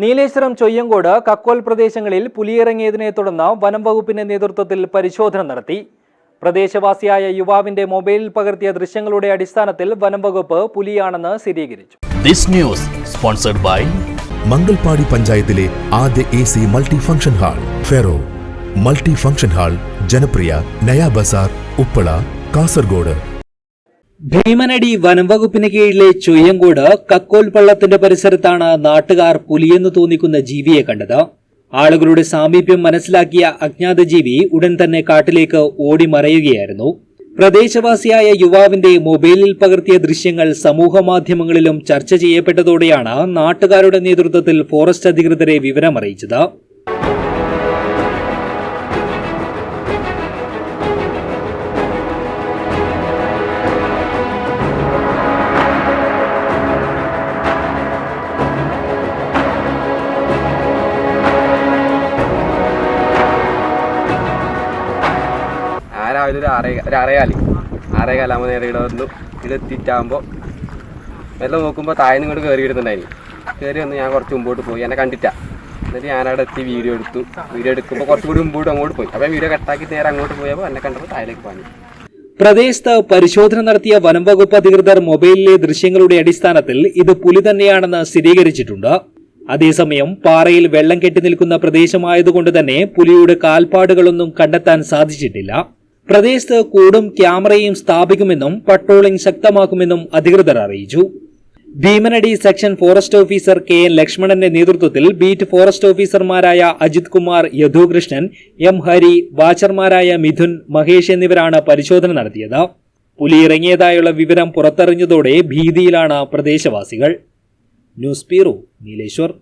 നീലേശ്വരം ചൊയ്യങ്കോട് കക്കോൽ പ്രദേശങ്ങളിൽ പുലിയിറങ്ങിയതിനെ തുടർന്ന് വനം വകുപ്പിന്റെ നേതൃത്വത്തിൽ പരിശോധന നടത്തി. പ്രദേശവാസിയായ യുവാവിന്റെ മൊബൈലിൽ പകർത്തിയ ദൃശ്യങ്ങളുടെ അടിസ്ഥാനത്തിൽ വനം വകുപ്പ് പുലിയാണെന്ന് സ്ഥിരീകരിച്ചു. This news sponsored by Mangalpady പഞ്ചായത്തിലെ ആദ്യ A C multi function hall ferro. Multi function hall ജനപ്രിയ നയാ ബസാർ ഉപ്പള കാസർഗോഡ്. ഭീമനടി വനംവകുപ്പിന് കീഴിലെ ചുയ്യങ്കോട് കക്കോൽ പള്ളത്തിന്റെ പരിസരത്താണ് നാട്ടുകാർ പുലിയെന്ന് തോന്നിക്കുന്ന ജീവിയെ കണ്ടത്. ആളുകളുടെ സാമീപ്യം മനസ്സിലാക്കിയ അജ്ഞാത ജീവി ഉടൻ തന്നെ കാട്ടിലേക്ക് ഓടി മറയുകയായിരുന്നു. പ്രദേശവാസിയായ യുവാവിന്റെ മൊബൈലിൽ പകർത്തിയ ദൃശ്യങ്ങൾ സമൂഹ മാധ്യമങ്ങളിലും ചർച്ച ചെയ്യപ്പെട്ടതോടെയാണ് നാട്ടുകാരുടെ നേതൃത്വത്തിൽ ഫോറസ്റ്റ് അധികൃതരെ വിവരമറിയിച്ചത്. രാവിലെ ഒരു ആറേ ഒരു ആറേകാൽ. ആറേകാലാകുമ്പോൾ നേരെ ഇവിടെ വന്നു. ഇവിടെ എത്തിയിട്ടാകുമ്പോൾ എല്ലാം നോക്കുമ്പോൾ താഴ്ന്ന് ഇങ്ങോട്ട് കയറി വരുന്നുണ്ടായിരുന്നു കയറി വന്ന് ഞാൻ കുറച്ച് മുമ്പോട്ട് പോയി. എന്നെ കണ്ടിട്ടാ. എന്നിട്ട് ഞാനവിടെ എത്തി വീഡിയോ എടുത്തു. വീഡിയോ എടുക്കുമ്പോൾ കുറച്ചുകൂടി മുമ്പോട്ട് അങ്ങോട്ട് പോയി. അപ്പോൾ വീഡിയോ കട്ടാക്കി നേരെ അങ്ങോട്ട് പോയപ്പോൾ എന്നെ കണ്ടപ്പോൾ താഴേക്ക് പാഞ്ഞു. പ്രദേശത്ത് പരിശോധന നടത്തിയ വനം വകുപ്പ് അധികൃതർ മൊബൈലിലെ ദൃശ്യങ്ങളുടെ അടിസ്ഥാനത്തിൽ ഇത് പുലി തന്നെയാണെന്ന് സ്ഥിരീകരിച്ചിട്ടുണ്ട്. അതേസമയം പാറയിൽ വെള്ളം കെട്ടി നിൽക്കുന്ന പ്രദേശമായതുകൊണ്ട് തന്നെ പുലിയുടെ കാൽപ്പാടുകളൊന്നും കണ്ടെത്താൻ സാധിച്ചിട്ടില്ല. പ്രദേശത്ത് കൂടും ക്യാമറയും സ്ഥാപിക്കുമെന്നും പട്രോളിംഗ് ശക്തമാക്കുമെന്നും അധികൃതർ അറിയിച്ചു. Bheemanadi section forest officer K N ലക്ഷ്മണന്റെ നേതൃത്വത്തിൽ ബീറ്റ് ഫോറസ്റ്റ് ഓഫീസർമാരായ അജിത് കുമാർ യദുകൃഷ്ണൻ എം ഹരി വാച്ചർമാരായ മിഥുൻ മഹേഷ് എന്നിവരാണ് പരിശോധന നടത്തിയത്. പുലി ഇറങ്ങിയതായുള്ള വിവരം പുറത്തറിഞ്ഞതോടെ ഭീതിയിലാണ് പ്രദേശവാസികൾ. News bureau Nileshwar.